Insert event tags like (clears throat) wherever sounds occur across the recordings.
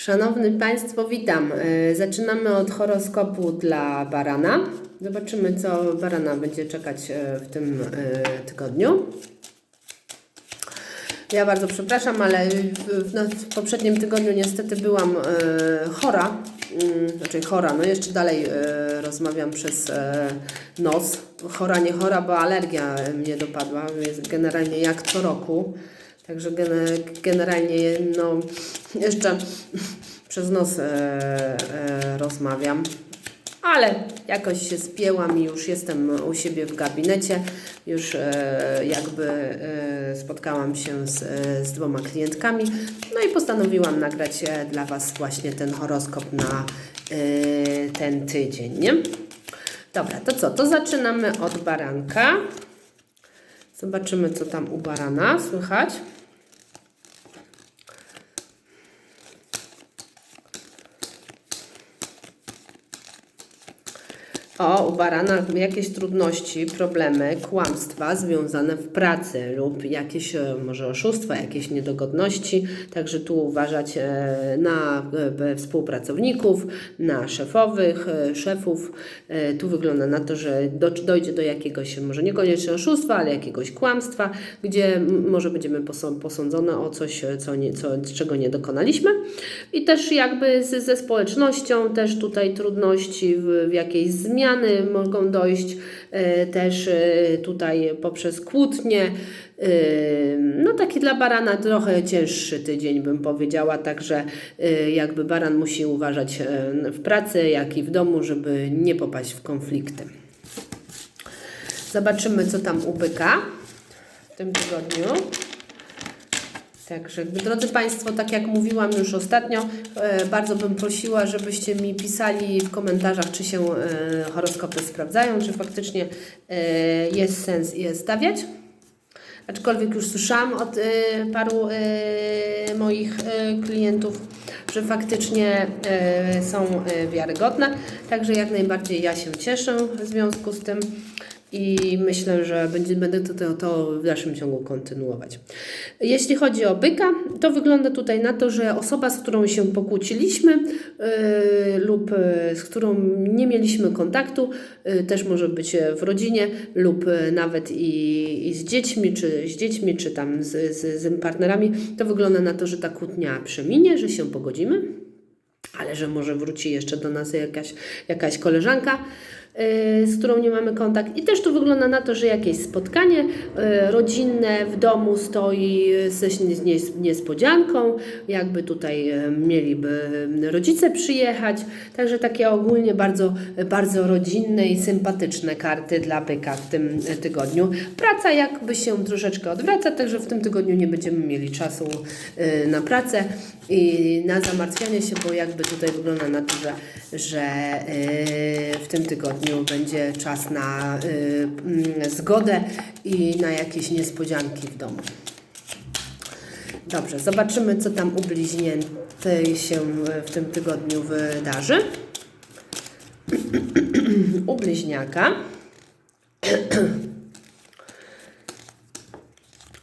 Szanowni Państwo, witam. E, Zaczynamy od horoskopu dla barana. Zobaczymy, co barana będzie czekać e, w tym e, tygodniu. Ja bardzo przepraszam, ale w, no, w poprzednim tygodniu niestety byłam chora. Mm, Znaczy chora, no jeszcze dalej rozmawiam przez nos. Chora, nie chora, bo alergia mnie dopadła. Jest generalnie jak co roku. Także gene- generalnie no, jeszcze przez nos e, e, rozmawiam. Ale jakoś się spięłam i już jestem u siebie w gabinecie. Już e, jakby e, spotkałam się z, e, z dwoma klientkami. No i postanowiłam nagrać e, dla Was właśnie ten horoskop na e, ten tydzień, nie? Dobra, to co? To zaczynamy od baranka. Zobaczymy, co tam u barana słychać. O, u barana jakieś trudności, problemy, kłamstwa związane w pracy lub jakieś e, może oszustwa, jakieś niedogodności. Także tu uważać e, na e, współpracowników, na szefowych, szefów. Tu wygląda na to, że do, dojdzie do jakiegoś, może niekoniecznie oszustwa, ale jakiegoś kłamstwa, gdzie może będziemy posą- posądzone o coś, co nie, co, czego nie dokonaliśmy. I też jakby ze społecznością też tutaj trudności w, w jakiejś zmiany mogą dojść e, też e, tutaj poprzez kłótnie. E, No taki dla barana trochę cięższy tydzień bym powiedziała, także jakby baran musi uważać w pracy, jak i w domu, żeby nie popaść w konflikty. Zobaczymy co tam u byka w tym tygodniu. Także, drodzy Państwo, tak jak mówiłam już ostatnio, e, bardzo bym prosiła, żebyście mi pisali w komentarzach, czy się e, horoskopy sprawdzają, czy faktycznie e, jest sens je stawiać. Aczkolwiek już słyszałam od paru moich klientów, że faktycznie są wiarygodne. Także jak najbardziej ja się cieszę w związku z tym i myślę, że będzie, będę to, to, w dalszym ciągu kontynuować. Jeśli chodzi o byka, to wygląda tutaj na to, że osoba, z którą się pokłóciliśmy yy, lub yy, z którą nie mieliśmy kontaktu, yy, też może być w rodzinie lub yy, nawet i, i z dziećmi, czy z dziećmi, czy tam z, z, z partnerami, to wygląda na to, że ta kłótnia przeminie, że się pogodzimy ale że może wróci jeszcze do nas jakaś, jakaś koleżanka, z którą nie mamy kontakt. I też tu wygląda na to, że jakieś spotkanie yy, rodzinne w domu stoi ze z nies- niespodzianką, jakby tutaj mieliby rodzice przyjechać. Także takie ogólnie bardzo, bardzo rodzinne i sympatyczne karty dla byka w tym tygodniu. Praca jakby się troszeczkę odwraca, także w tym tygodniu nie będziemy mieli czasu na pracę i na zamartwianie się, bo jakby tutaj wygląda na to, że, że yy, w tym tygodniu będzie czas na yy, mm, zgodę i na jakieś niespodzianki w domu. Dobrze, zobaczymy, co tam u bliźniętej się w tym tygodniu wydarzy. (clears throat) u bliźniaka. (clears throat)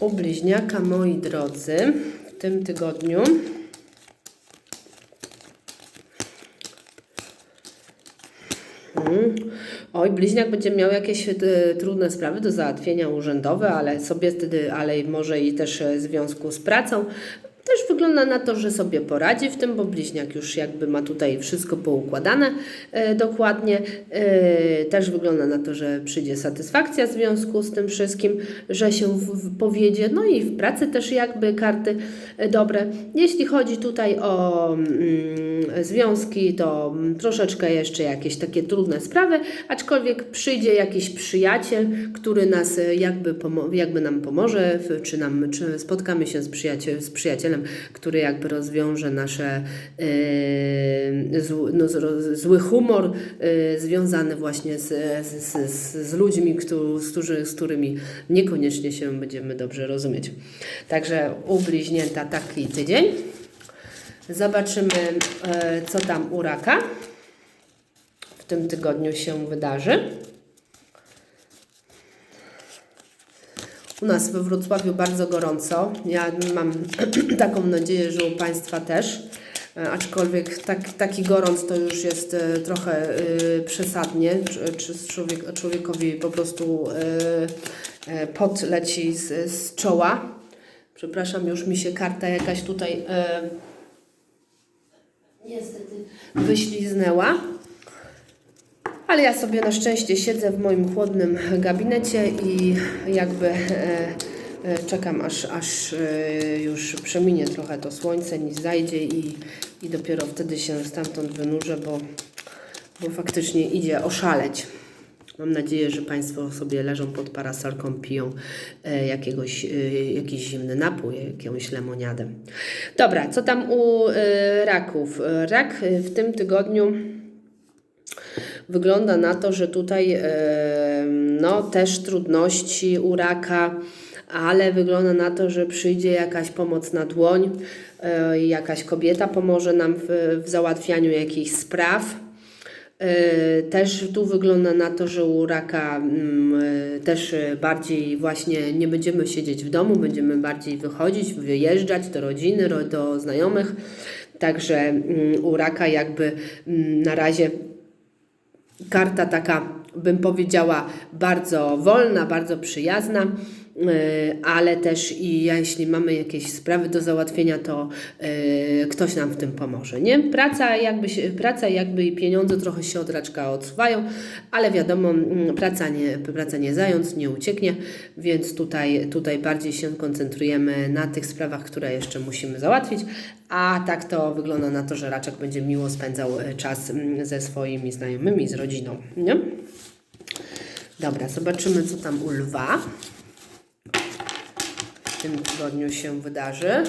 u bliźniaka, moi drodzy, w tym tygodniu Mm. Oj, bliźniak będzie miał jakieś e, trudne sprawy do załatwienia urzędowe, ale sobie wtedy, ale może i też e, w związku z pracą. Wygląda na to, że sobie poradzi w tym, bo bliźniak już jakby ma tutaj wszystko poukładane e, dokładnie. E, też wygląda na to, że przyjdzie satysfakcja w związku z tym wszystkim, że się powiedzie. No i w pracy też jakby karty e, dobre. Jeśli chodzi tutaj o mm, związki, to mm, troszeczkę jeszcze jakieś takie trudne sprawy, aczkolwiek przyjdzie jakiś przyjaciel, który nas jakby, jakby nam pomoże, czy, nam, czy spotkamy się z, przyjaciel, z przyjacielem, który jakby rozwiąże nasze e, no, zły humor e, związany właśnie z, z, z, z ludźmi, którzy, z którymi niekoniecznie się będziemy dobrze rozumieć. Także u bliźnięta taki tydzień. Zobaczymy, e, co tam u raka w tym tygodniu się wydarzy. U nas we Wrocławiu bardzo gorąco. Ja mam (clears throat) taką nadzieję, że u Państwa też. E, Aczkolwiek tak, taki gorąc to już jest e, trochę e, przesadnie, czy, czy człowiek, człowiekowi po prostu e, e, pot leci z, z czoła. Przepraszam, już mi się karta jakaś tutaj e, niestety wyśliznęła. Ale ja sobie na szczęście siedzę w moim chłodnym gabinecie i jakby e, e, czekam, aż, aż e, już przeminie trochę to słońce, nim zajdzie i, i dopiero wtedy się stamtąd wynurzę, bo, bo faktycznie idzie oszaleć. Mam nadzieję, że Państwo sobie leżą pod parasolką, piją jakiegoś, jakiś zimny napój, jakąś lemoniadę. Dobra, co tam u raków? Rak w tym tygodniu wygląda na to, że tutaj e, no, też trudności u raka, ale wygląda na to, że przyjdzie jakaś pomoc na dłoń, e, jakaś kobieta pomoże nam w, w załatwianiu jakichś spraw. E, Też tu wygląda na to, że u raka mm, też bardziej właśnie nie będziemy siedzieć w domu, będziemy bardziej wychodzić, wyjeżdżać do rodziny, ro- do znajomych. Także mm, u raka jakby mm, na razie karta taka, bym powiedziała, bardzo wolna, bardzo przyjazna, ale też i jeśli mamy jakieś sprawy do załatwienia, to yy, ktoś nam w tym pomoże, nie? Praca jakby, się, praca jakby i pieniądze trochę się od raczka odsuwają, ale wiadomo, praca nie, praca nie zając, nie ucieknie, więc tutaj, tutaj bardziej się koncentrujemy na tych sprawach, które jeszcze musimy załatwić, a tak to wygląda na to, że raczek będzie miło spędzał e, czas ze swoimi znajomymi, z rodziną, nie? Dobra, zobaczymy, co tam u lwa w tym tygodniu się wydarzy.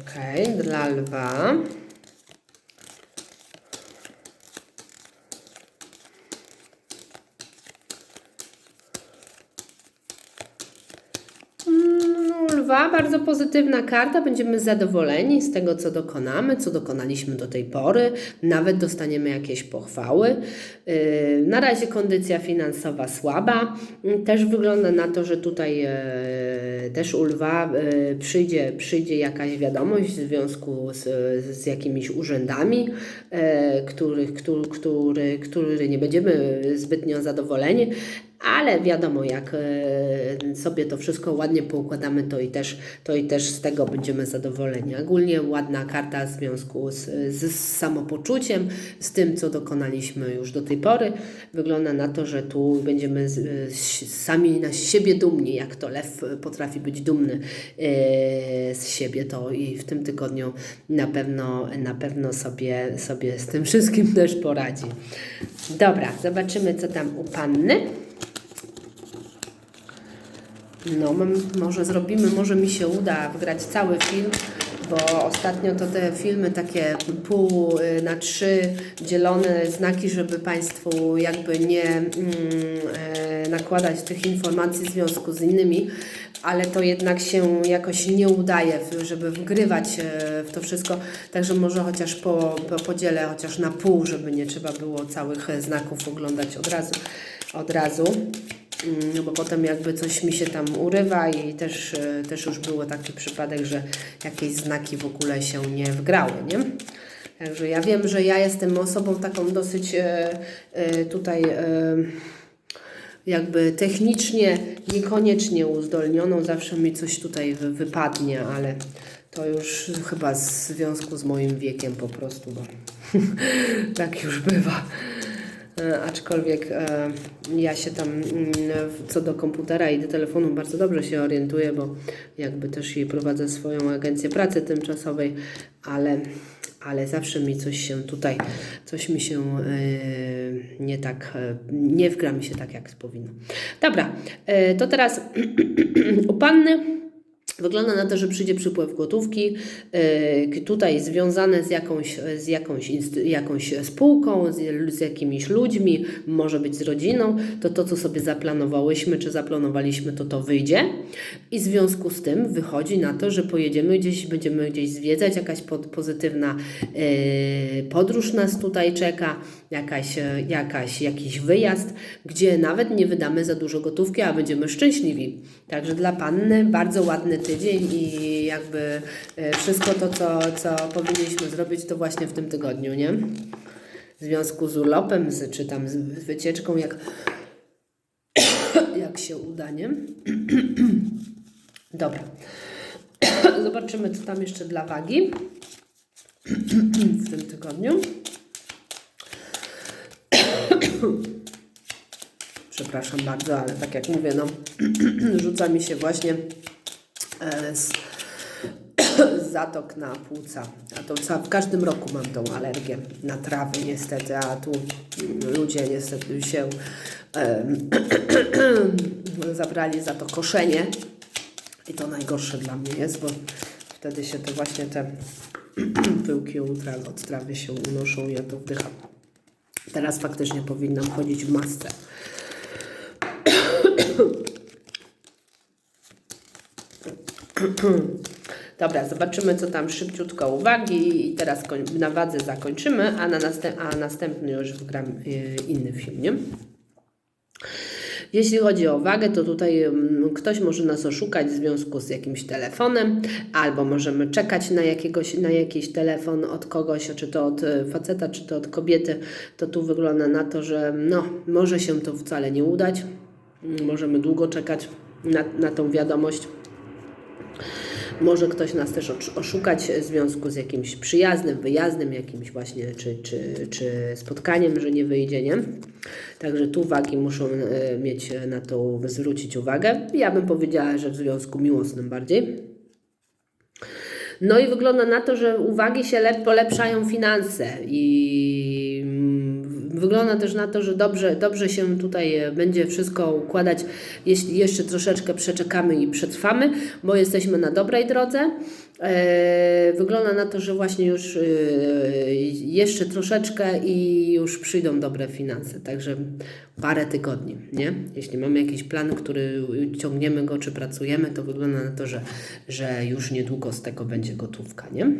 Okej, dla lwa. No, lwa, bardzo pozytywna karta. Będziemy zadowoleni z tego, co dokonamy, co dokonaliśmy do tej pory. Nawet dostaniemy jakieś pochwały. Yy, Na razie kondycja finansowa słaba. Też wygląda na to, że tutaj e, też u lwa e, przyjdzie, przyjdzie jakaś wiadomość w związku z, z jakimiś urzędami, e, których, który, który, który nie będziemy zbytnio zadowoleni. Ale wiadomo, jak e, sobie to wszystko ładnie poukładamy, to i też, to i też z tego będziemy zadowoleni. Ogólnie ładna karta w związku z, z samopoczuciem, z tym, co dokonaliśmy już do tej pory. Wygląda na to, że tu będziemy z, sami na siebie dumni, jak to lew potrafi być dumny e, z siebie, to i w tym tygodniu na pewno, na pewno sobie, sobie z tym wszystkim też poradzi. Dobra, zobaczymy, co tam u panny. No, może zrobimy, może mi się uda wgrać cały film, bo ostatnio to te filmy takie pół y, na trzy dzielone znaki, żeby Państwu jakby nie mm, e, nakładać tych informacji w związku z innymi, ale to jednak się jakoś nie udaje, żeby wgrywać e, w to wszystko, także może chociaż po, po podzielę chociaż na pół, żeby nie trzeba było całych e, znaków oglądać od razu. Od razu. Mm, No bo potem jakby coś mi się tam urywa i też, e, też już było taki przypadek, że jakieś znaki w ogóle się nie wgrały, nie? Także ja wiem, że ja jestem osobą taką dosyć e, e, tutaj jakby technicznie niekoniecznie uzdolnioną, zawsze mi coś tutaj wy- wypadnie, ale to już chyba w związku z moim wiekiem po prostu, bo (laughs) tak już bywa. E, Aczkolwiek e, ja się tam mm, co do komputera i do telefonu bardzo dobrze się orientuję, bo jakby też jej prowadzę swoją agencję pracy tymczasowej, ale, ale zawsze mi coś się tutaj, coś mi się e, nie tak, nie wgra mi się tak jak powinno. Dobra, to teraz (clears throat) u Panny Wygląda na to, że przyjdzie przypływ gotówki, yy, tutaj związane z jakąś, z jakąś, jakąś spółką, z, z jakimiś ludźmi, może być z rodziną, to to, co sobie zaplanowałyśmy, czy zaplanowaliśmy, to to wyjdzie. I w związku z tym wychodzi na to, że pojedziemy gdzieś, będziemy gdzieś zwiedzać, jakaś pod, pozytywna yy, podróż nas tutaj czeka, jakaś, e, jakaś, jakiś wyjazd, gdzie nawet nie wydamy za dużo gotówki, a będziemy szczęśliwi. Także dla Panny bardzo ładny tydzień i jakby e, wszystko to, co, co powinniśmy zrobić, to właśnie w tym tygodniu, nie? W związku z urlopem, z, czy tam z wycieczką, jak, (coughs) jak się uda, nie? (coughs) Dobra. (coughs) Zobaczymy, co tam jeszcze dla wagi w tym tygodniu. (clears throat) Przepraszam bardzo, ale tak jak mówię, no (clears throat) rzuca mi się właśnie e, z, (clears throat) zatok na płuca. A to w każdym roku mam tą alergię na trawy niestety, a tu ludzie niestety się zabrali za to koszenie. I to najgorsze dla mnie jest, bo wtedy się to właśnie te pyłki od trawy się unoszą i ja to wdycham. Teraz faktycznie powinnam chodzić w masce. (coughs) Dobra, zobaczymy, co tam szybciutko uwagi i teraz na wadze zakończymy, a, na następ, a następny już wgram y, inny film, nie? Jeśli chodzi o wagę, to tutaj mm, ktoś może nas oszukać w związku z jakimś telefonem, albo możemy czekać na, jakiegoś, na jakiś telefon od kogoś, czy to od e, faceta, czy to od kobiety. To tu wygląda na to, że no, może się to wcale nie udać. Możemy długo czekać na, na tą wiadomość. Może ktoś nas też oszukać w związku z jakimś przyjazdem, wyjazdem, jakimś właśnie, czy, czy, czy spotkaniem, że nie wyjdzie, nie? Także tu uwagi muszą e, mieć e, na to zwrócić uwagę. Ja bym powiedziała, że w związku miłosnym bardziej. No i wygląda na to, że uwagi się lep- polepszają finanse i wygląda też na to, że dobrze, dobrze się tutaj e, będzie wszystko układać, jeśli jeszcze troszeczkę przeczekamy i przetrwamy, bo jesteśmy na dobrej drodze. E, Wygląda na to, że właśnie już e, jeszcze troszeczkę i już przyjdą dobre finanse, także parę tygodni, nie? Jeśli mamy jakiś plan, który ciągniemy go czy pracujemy, to wygląda na to, że, że już niedługo z tego będzie gotówka, nie?